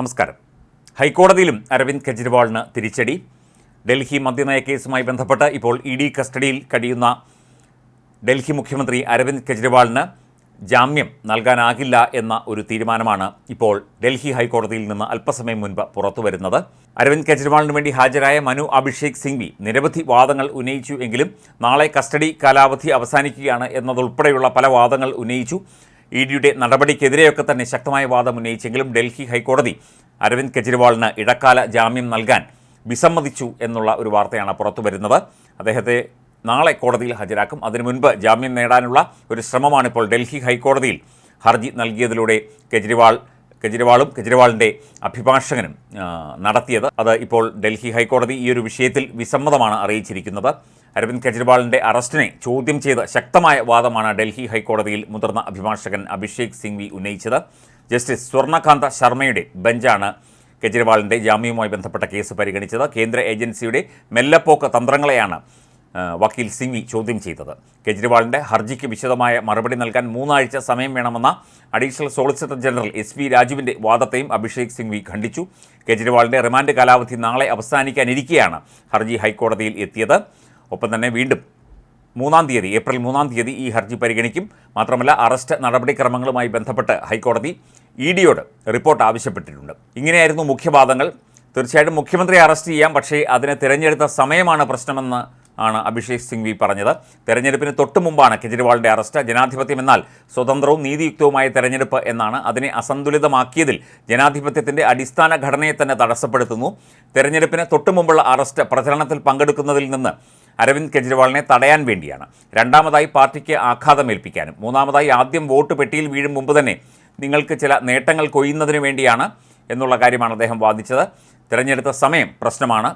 നമസ്കാരം. ഹൈക്കോടതിയിലും അരവിന്ദ് കെജ്രിവാളിന് തിരിച്ചടി. ഡൽഹി മദ്യനയ കേസുമായി ബന്ധപ്പെട്ട് ഇപ്പോൾ ഇ ഡി കസ്റ്റഡിയിൽ കഴിയുന്ന ഡൽഹി മുഖ്യമന്ത്രി അരവിന്ദ് കെജ്രിവാളിന് ജാമ്യം നൽകാനാകില്ല എന്ന ഒരു തീരുമാനമാണ് ഇപ്പോൾ ഡൽഹി ഹൈക്കോടതിയിൽ നിന്ന് അല്പസമയം മുൻപ് പുറത്തു വരുന്നത്. അരവിന്ദ് കെജ്രിവാളിന് വേണ്ടി ഹാജരായ മനു അഭിഷേക് സിംഗ്വി നിരവധി വാദങ്ങൾ ഉന്നയിച്ചു എങ്കിലും നാളെ കസ്റ്റഡി കാലാവധി അവസാനിക്കുകയാണ് എന്നതുൾപ്പെടെയുള്ള പല വാദങ്ങൾ ഉന്നയിച്ചു. ഇ ഡിയുടെ നടപടിക്കെതിരെയൊക്കെ തന്നെ ശക്തമായ വാദം ഉന്നയിച്ചെങ്കിലും ഡൽഹി ഹൈക്കോടതി അരവിന്ദ് കെജ്രിവാളിന് ഇടക്കാല ജാമ്യം നൽകാൻ വിസമ്മതിച്ചു എന്നുള്ള ഒരു വാർത്തയാണ് പുറത്തു വരുന്നത്. അദ്ദേഹത്തെ നാളെ കോടതിയിൽ ഹാജരാക്കും. അതിനു മുൻപ് ജാമ്യം നേടാനുള്ള ഒരു ശ്രമമാണ് ഇപ്പോൾ ഡൽഹി ഹൈക്കോടതിയിൽ ഹർജി നൽകിയതിലൂടെ കെജ്രിവാൾ കെജ്രിവാളും കെജ്രിവാളിന്റെ അഭിഭാഷകനും നടത്തിയത്. അത് ഇപ്പോൾ ഡൽഹി ഹൈക്കോടതി ഈ ഒരു വിഷയത്തിൽ വിസമ്മതമാണ് അറിയിച്ചിരിക്കുന്നത്. അരവിന്ദ് കെജ്രിവാളിന്റെ അറസ്റ്റിനെ ചോദ്യം ചെയ്ത് ശക്തമായ വാദമാണ് ഡൽഹി ഹൈക്കോടതിയിൽ മുതിർന്ന അഭിഭാഷകൻ അഭിഷേക് സിംഗ്വി ഉന്നയിച്ചത്. ജസ്റ്റിസ് സ്വർണകാന്ത ശർമ്മയുടെ ബെഞ്ചാണ് കെജ്രിവാളിന്റെ ജാമ്യവുമായി ബന്ധപ്പെട്ട കേസ് പരിഗണിച്ചത്. കേന്ദ്ര ഏജൻസിയുടെ മെല്ലപ്പോക്ക് തന്ത്രങ്ങളെയാണ് വക്കീൽ സിംഗ്വി ചോദ്യം ചെയ്തത്. കെജ്രിവാളിന്റെ ഹർജിക്ക് വിശദമായ മറുപടി നൽകാൻ മൂന്നാഴ്ച സമയം വേണമെന്ന additional solicitor general S P രാജുവിന്റെ വാദത്തെയും അഭിഷേക് സിംഗ്വി ഖണ്ഡിച്ചു. കെജ്രിവാളിന്റെ റിമാൻഡ് കാലാവധി നാളെ അവസാനിക്കാനിരിക്കെയാണ് ഹർജി ഹൈക്കോടതിയിൽ എത്തിയത്. ഒപ്പം തന്നെ വീണ്ടും മൂന്നാം തീയതി ഏപ്രിൽ മൂന്നാം തീയതി ഈ ഹർജി പരിഗണിക്കും. മാത്രമല്ല അറസ്റ്റ് നടപടിക്രമങ്ങളുമായി ബന്ധപ്പെട്ട് ഹൈക്കോടതി ഇ ഡിയോട് റിപ്പോർട്ട് ആവശ്യപ്പെട്ടിട്ടുണ്ട്. ഇങ്ങനെയായിരുന്നു മുഖ്യവാദങ്ങൾ. തീർച്ചയായിട്ടും മുഖ്യമന്ത്രിയെ അറസ്റ്റ് ചെയ്യാം പക്ഷേ അതിനെ തിരഞ്ഞെടുത്ത സമയമാണ് പ്രശ്നമെന്ന് ആണ് അഭിഷേക് സിംഗ്വി പറഞ്ഞത്. തെരഞ്ഞെടുപ്പിന് തൊട്ടു മുമ്പാണ് കെജ്രിവാളിന്റെ അറസ്റ്റ്. ജനാധിപത്യം എന്നാൽ സ്വതന്ത്രവും നീതിയുക്തവുമായ തെരഞ്ഞെടുപ്പ് എന്നാണ് അതിനെ അസന്തുലിതമാക്കിയതിൽ ജനാധിപത്യത്തിന്റെ അടിസ്ഥാന ഘടനയെ തന്നെ തടസ്സപ്പെടുത്തുന്നു. തെരഞ്ഞെടുപ്പിന് തൊട്ടു മുമ്പുള്ള അറസ്റ്റ് പ്രചരണത്തിൽ പങ്കെടുക്കുന്നതിൽ നിന്ന് അരവിന്ദ് കെജ്രിവാളിനെ തടയാൻ വേണ്ടിയാണ്. രണ്ടാമതായി പാർട്ടിക്ക് ആഘാതമേൽപ്പിക്കാനും. മൂന്നാമതായി ആദ്യം വോട്ട് പെട്ടിയിൽ വീഴും മുമ്പ് തന്നെ നിങ്ങൾക്ക് ചില നേട്ടങ്ങൾ കൊയ്യുന്നതിന് വേണ്ടിയാണ് എന്നുള്ള കാര്യമാണ് അദ്ദേഹം വാദിച്ചത്. തിരഞ്ഞെടുത്ത സമയം പ്രശ്നമാണ്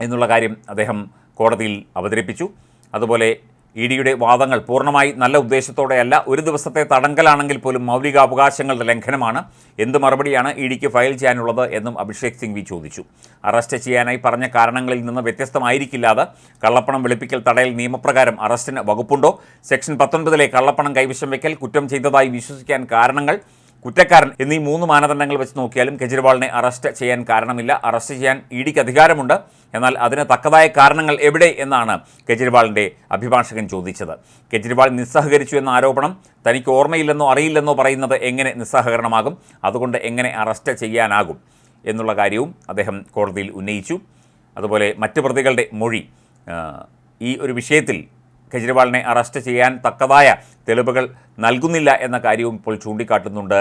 എന്നുള്ള കാര്യം അദ്ദേഹം കോടതിയിൽ അവതരിപ്പിച്ചു. അതുപോലെ ഇ ഡിയുടെ വാദങ്ങൾ പൂർണമായി നല്ല ഉദ്ദേശത്തോടെയല്ല ഒരു ദിവസത്തെ തടങ്കലാണെങ്കിൽ പോലും മൗലികാവകാശങ്ങളുടെ ലംഘനമാണ്. എന്ത് മറുപടിയാണ് ഇ ഡിക്ക് ഫയൽ ചെയ്യാനുള്ളത് എന്നും അഭിഷേക് സിംഗ്വി ചോദിച്ചു. അറസ്റ്റ് ചെയ്യാനായി പറഞ്ഞ കാരണങ്ങളിൽ നിന്ന് വ്യത്യസ്തമായിരിക്കില്ലാതെ കള്ളപ്പണം വെളുപ്പിക്കൽ തടയൽ നിയമപ്രകാരം അറസ്റ്റിന് വകുപ്പുണ്ടോ? സെക്ഷൻ പത്തൊൻപതിലെ കള്ളപ്പണം കൈവശം വയ്ക്കൽ കുറ്റം ചെയ്തതായി വിശ്വസിക്കാൻ കാരണങ്ങൾ കുറ്റക്കാരൻ എന്നീ മൂന്ന് മാനദണ്ഡങ്ങൾ വെച്ച് നോക്കിയാലും കെജ്രിവാളിനെ അറസ്റ്റ് ചെയ്യാൻ കാരണമില്ല. അറസ്റ്റ് ചെയ്യാൻ ഇഡിക്ക് ഡിക്ക് അധികാരമുണ്ട്. എന്നാൽ അതിന് തക്കതായ കാരണങ്ങൾ എവിടെ എന്നാണ് കെജ്രിവാളിന്റെ അഭിഭാഷകൻ ചോദിച്ചത്. കെജ്രിവാൾ നിസ്സഹകരിച്ചു എന്ന ആരോപണം തനിക്ക് ഓർമ്മയില്ലെന്നോ അറിയില്ലെന്നോ പറയുന്നത് എങ്ങനെ നിസ്സഹകരണമാകും? അതുകൊണ്ട് എങ്ങനെ അറസ്റ്റ് ചെയ്യാനാകും എന്നുള്ള കാര്യവും അദ്ദേഹം കോടതിയിൽ ഉന്നയിച്ചു. അതുപോലെ മറ്റ് പ്രതികളുടെ മൊഴി ഈ ഒരു വിഷയത്തിൽ കെജ്രിവാളിനെ അറസ്റ്റ് ചെയ്യാൻ തക്കതായ തെളിവുകൾ നൽകുന്നില്ല എന്ന കാര്യവും ഇപ്പോൾ ചൂണ്ടിക്കാട്ടുന്നുണ്ട്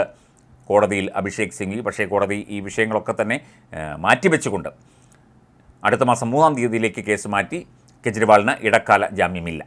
കോടതിയിൽ അഭിഷേക് സിംഗ്വി പക്ഷേ കോടതി ഈ വിഷയങ്ങളൊക്കെ തന്നെ മാറ്റിവെച്ചുകൊണ്ട് അടുത്ത മാസം മൂന്നാം തീയതിയിലേക്ക് കേസ് മാറ്റി കെജ്രിവാളിന് ഇടക്കാല ജാമ്യമില്ല.